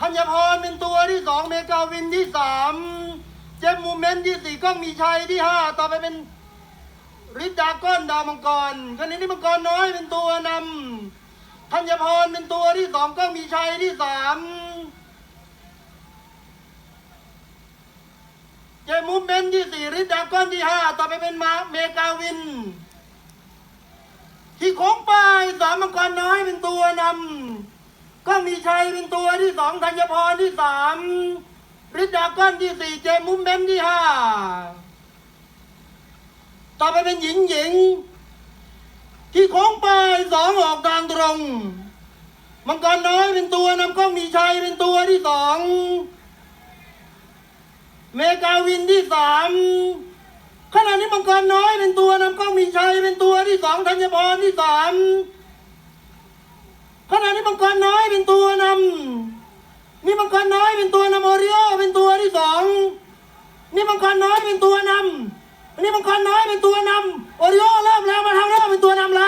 ธัญพรเป็นตัวที่สองเมกาวินที่สามเจมมูเมนที่สี่ก้องมีชัยที่ห้าต่อไปเป็นริดดาก้อนดาวมังกรคราวนี้นี่มังกรน้อยเป็นตัวนำธัญพรเป็นตัวที่สองก้องมีชัยที่สามเจมมูเมนที่สี่ริดดาก้อนที่ห้าต่อไปเป็นมาเมกาวิน ที่โค้งปลายสามมังกรน้อยเป็นตัวนำ ก็มีชัยเป็นตัวที่สองธัญพรที่สามฤทธาก้อนที่สี่เจมมุมเบนที่ห้าต่อไปเป็นหญิงหญิง ที่โค้งปลายสองออกทางตรง มังกรน้อยเป็นตัวนำก็มีชัยเป็นตัวที่สองเมกาวินที่สามขณะนี้มังกรน้อยเป็นตัวนำก็มีชัยเป็นตัวที่สองธัญพรที่สาม มังกรน้อยเป็นตัวนำนี่มังกรน้อยเป็นตัวนำโอริโอเป็นตัวที่สองนี่มังกรน้อยเป็นตัวนำนี่มังกรน้อยเป็นตัวนำโอริโอเริ่มแล้วมาทางเริ่มเป็นตัวนำแล้ว